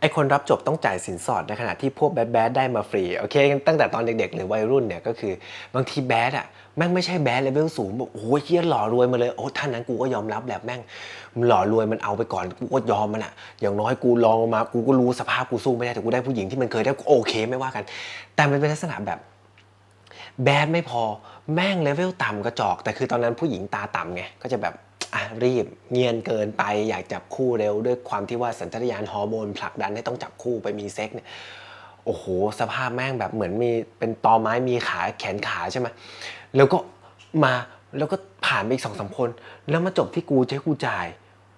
ไอคนรับจบต้องจ่ายสินสอดในขณะที่พวกแบดแบดได้มาฟรีโอเคตั้งแต่ตอนเด็กๆ หรือวัยรุ่นเนี่ยก็คือบางทีแบดอะแม่งไม่ใช่แบดเลเวลสูงบอกโอ้ยเฮียหล่อรวยมาเลยโอ้ท่านนั้นกูก็ยอมรับแหละแม่งมหล่อรวยมันเอาไปก่อนกูก็ยอมมันอะ อย่างน้อยกูลองมากูก็รู้สภาพกูสู้ไม่ได้แต่กูได้ผู้หญิงที่มันเคยได้กูโอเคไม่ว่ากัน แต่มันเป็นลักษณะแบบแบดไม่พอแม่งเลเวลต่ำกระจอกแต่คือตอนนั้นผู้หญิงตาต่ำไงก็จะแบบ รีบเงียนเกินไปอยากจับคู่เร็วด้วยความที่ว่าสัญชาตญาณฮอร์โมนผลักดันให้ต้องจับคู่ไปมีเซ็กเนี่ยโอ้โห สภาพแม่งแบบเหมือนมีเป็นตอไม้มีขาแขนขาใช่ไหมแล้วก็มาแล้วก็ผ่านไปอีกสองสามคน แล้วมาจบที่กูจะให้กูจ่าย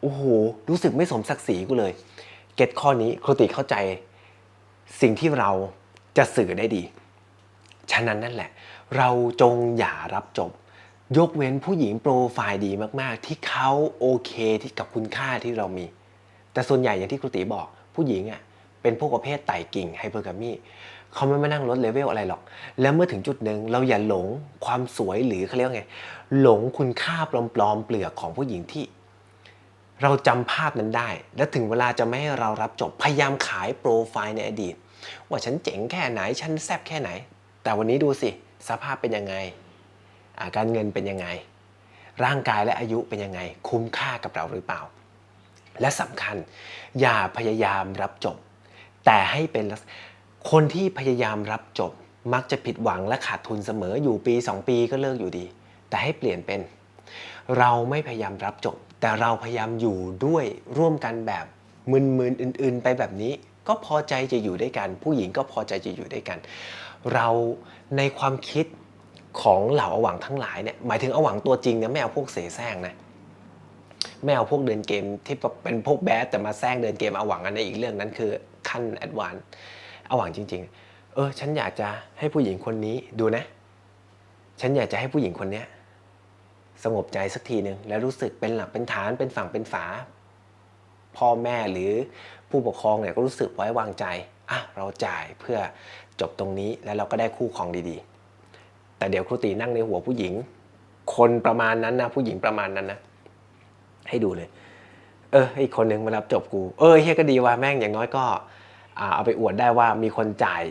โอ้โห รู้สึกไม่สมศักดิ์ศรีกูเลย เก็ตข้อนี้ครูติเข้าใจสิ่งที่เราจะสื่อได้ดี ฉะนั้นนั่นแหละ เราจงอย่ารับจบ ยกเว้นผู้หญิงโปรไฟล์ดีมากๆ ที่เขาโอเคที่กับคุณค่าที่เรามี แต่ส่วนใหญ่อย่างที่ครูติบอก ผู้หญิงอะเป็นพวกประเภทไต่กิ่งไฮเปอร์กามีเขาไม่มานั่งลดเลเวลอะไรหรอก แล้วเมื่อถึงจุดหนึ่งเราอย่าหลงความสวยหรือเขาเรียกว่าไง หลงคุณค่าปลอมๆเปลือกของผู้หญิงที่ เราจำภาพนั้นได้ และถึงเวลาจะไม่ให้เรารับจบพยายามขายโปรไฟล์ในอดีต ว่าฉันเจ๋งแค่ไหนฉันแซ่บแค่ไหน แต่วันนี้ดูสิสภาพเป็นยังไง การเงินเป็นยังไง ร่างกายและอายุเป็นยังไง คุ้มค่ากับเราหรือเปล่า และสำคัญ อย่าพยายามรับจบ แต่ให้เป็นคนที่พยายามรับจบ มักจะผิดหวังและขาดทุนเสมออยู่ปี 2 ปีก็เลิกอยู่ดี แต่ให้เปลี่ยนเป็น เราไม่พยายามรับจบ แต่เราพยายามอยู่ด้วยร่วมกันแบบมึนๆอื่น ๆ ไปแบบนี้ก็พอใจจะอยู่ด้วยกัน ผู้หญิงก็พอใจจะอยู่ด้วยกัน เราในความคิด ของเหล่าอหวังทั้งหลายเนี่ยหมายถึงอหวังตัวจริงเนี่ยไม่เอาพวกเสแสร้งนะไม่เอาพวกเดินเกมที่เป็นพวกแบดแต่มาแซงเดินเกมอหวังอันนี้อีกเรื่องนั้นคือขั้นแอดวานอหวังจริง ๆ เออ ฉันอยากจะให้ผู้หญิงคนนี้ดูนะ ฉันอยากจะให้ผู้หญิงคนเนี้ยสงบใจสักทีหนึ่งแล้วรู้สึกเป็นหลักเป็นฐานเป็นฝั่งเป็นฝา พ่อแม่หรือผู้ปกครองเนี่ยก็รู้สึกไว้วางใจอะเราจ่ายเพื่อจบตรงนี้แล้วเราก็ได้คู่ครองดีๆ แต่เดี๋ยวครูตีนั่งในหัวผู้หญิง คนประมาณนั้นนะผู้หญิงประมาณนั้นนะให้ดูเลย เอออีกคนหนึ่งมารับจบกู เออเฮียก็ดีว่าแม่งอย่างน้อยก็เอาไปอวดได้ว่ามีคนจ่าย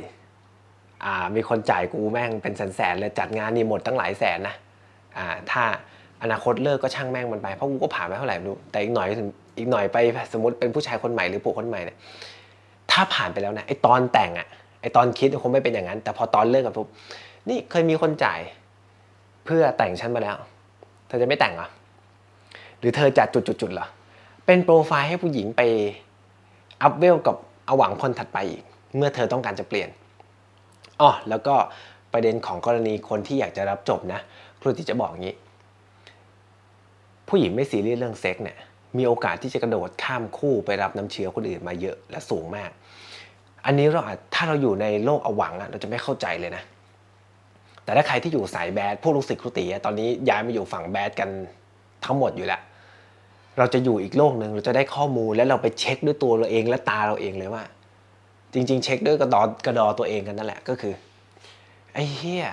มีคนจ่ายกูแม่งเป็นแสนๆเลยจัดงานนี่หมดตั้งหลายแสนนะถ้าอนาคตเลิกก็ช่างแม่งมันไปเพราะกูก็ผ่านมาเท่าไหร่ไม่รู้แต่อีกหน่อยอีกหน่อยไปสมมติเป็นผู้ชายคนใหม่หรือผัวคนใหม่เนี่ยถ้าผ่านไปแล้วนะไอตอนแต่งอะไอตอนคิดคงไม่เป็นอย่างนั้น แต่พอตอนเลิกกับปุ๊บ นี่เคยมีคนจ่าย เพื่อแต่งฉันมาแล้ว เธอจะไม่แต่งเหรอ หรือเธอจัดจุดๆๆเหรอ เป็นโปรไฟล์ให้ผู้หญิงไปอัพเวลกับอหวังคนถัดไปอีก เมื่อเธอต้องการจะเปลี่ยนอ๋อแล้วก็ประเด็นของกรณีคนที่อยากจะรับจบนะ ครูติจะบอกงี้ ผู้หญิงไม่ซีเรียสเรื่องเซ็กเนี่ย มีโอกาสที่จะกระโดดข้ามคู่ไปรับน้ำเชื้อคนอื่นมาเยอะและสูงมาก อันนี้เราอาจถ้าเราอยู่ในโลกอวังอะเราจะไม่เข้าใจเลยนะ แต่ถ้าใครที่อยู่สายแบดพวกลูกศิษย์ครูติอะตอนนี้ย้ายมาอยู่ฝั่งแบดกันทั้งหมดอยู่แล้วเราจะอยู่อีกโลกหนึ่งเราจะได้ข้อมูลแล้วเราไปเช็คด้วยตัวเราเองและตาเราเองเลยว่า จริง ๆ เช็คด้วยกระดอกระดอตัวเองกันนั่นแหละก็คือไอ้เฮีย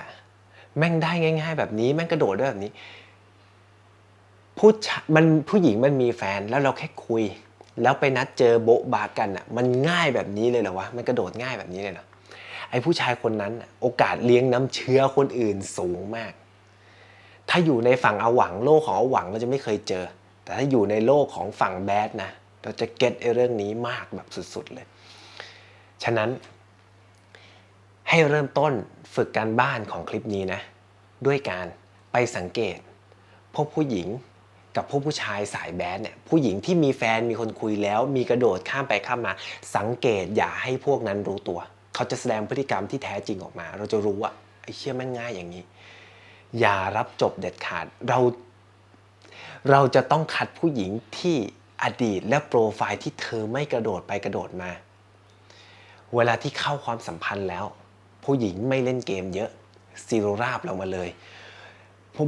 แม่งได้ง่าย ๆ แบบนี้แม่งกระโดดด้วยแบบนี้ผู้ชายมันผู้หญิงมันมีแฟนแล้วเราแค่คุย แล้วไปนัดเจอโบ๊ะบากันอะมันง่ายแบบนี้เลยเหรอวะมันกระโดดง่ายแบบนี้เลยเหรอ ไอ้ผู้ชายคนนั้นโอกาสเลี้ยงน้ำเชื้อคนอื่นสูงมาก ถ้าอยู่ในฝั่งอาหวังโลกของอาหวังเราจะไม่เคยเจอ แต่ถ้าอยู่ในโลกของฝั่งแบดนะเราจะเก็ตไอ้เรื่องนี้มากแบบสุดๆเลย ฉะนั้น ให้เริ่มต้นฝึกการบ้านของคลิปนี้นะ ด้วยการไปสังเกตพวกผู้หญิงกับพวกผู้ชายสายแบดเนี่ยผู้หญิงที่มีแฟนมีคนคุยแล้ว มีกระโดดข้ามไปข้ามมา สังเกตอย่าให้พวกนั้นรู้ตัว เขาจะแสดงพฤติกรรมที่แท้จริงออกมา เราจะรู้ว่าไอ้เชี่ยมันง่ายอย่างนี้ อย่ารับจบเด็ดขาดเรา เราจะต้องคัดผู้หญิงที่อดีตและโปรไฟล์ที่เธอไม่กระโดดไปกระโดดมา เวลาที่เข้าความสัมพันธ์แล้ว ผู้หญิงไม่เล่นเกมเยอะซีโรราบเรามาเลย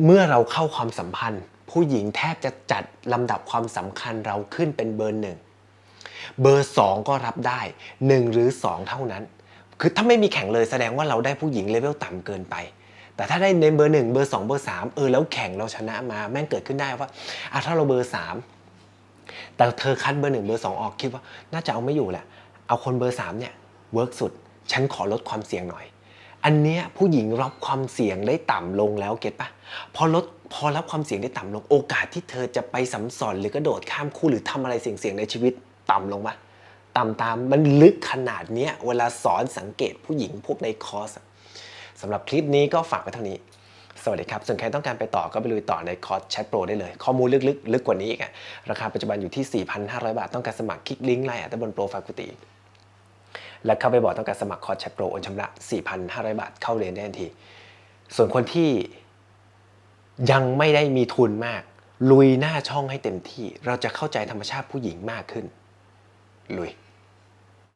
เมื่อเราเข้าความสัมพันธ์ ผู้หญิงแทบจะจัดลำดับความสำคัญเราขึ้นเป็นเบอร์หนึ่งเบอร์สองก็รับได้หนึ่งหรือสองเท่านั้น คือถ้าไม่มีแข่งเลยแสดงว่าเราได้ผู้หญิงเลเวลต่ำเกินไป แต่ถ้าได้ในเบอร์หนึ่งเบอร์สองเบอร์สามเออแล้วแข่งเราชนะมาแม่งเกิดขึ้นได้ว่าอะถ้าเราเบอร์สามแต่เธอคัดเบอร์หนึ่งเบอร์สองออกคิดว่าน่าจะเอาไม่อยู่แหละ เอาคนเบอร์สามเนี่ยเวิร์กสุด ฉันขอลดความเสี่ยงหน่อย อันเนี้ยผู้หญิงรับความเสี่ยงได้ต่ำลงแล้วเก็ตปะพอลดพอรับความเสี่ยงได้ต่ำลงโอกาสที่เธอจะไปสัมสอนหรือกระโดดข้ามคู่หรือทำอะไรเสี่ยงๆในชีวิตต่ำลงปะ ต่ำตามมันลึกขนาดเนี้ยเวลาสอนสังเกตผู้หญิงพวกในคอร์สสำหรับคลิปนี้ก็ฝากไว้เท่านี้ สวัสดีครับ ส่วนใครต้องการไปต่อก็ไปลุยต่อในคอร์สแชทโปรได้เลย ข้อมูลลึกๆลึกกว่านี้อีกอะราคาปัจจุบันอยู่ที่ 4,500 บาท ต้องการสมัครคลิกลิงก์ไลน์อะด้านบนโปรไฟล์กุฏิและเข้าไปบอกต้องการสมัครคอร์สแชทโปรโอนชำระ 4,500 บาท เข้าเรียนได้ทันที ส่วนคนที่ยังไม่ได้มีทุนมาก ลุยหน้าช่องให้เต็มที่ เราจะเข้าใจธรรมชาติผู้หญิงมากขึ้น ลุย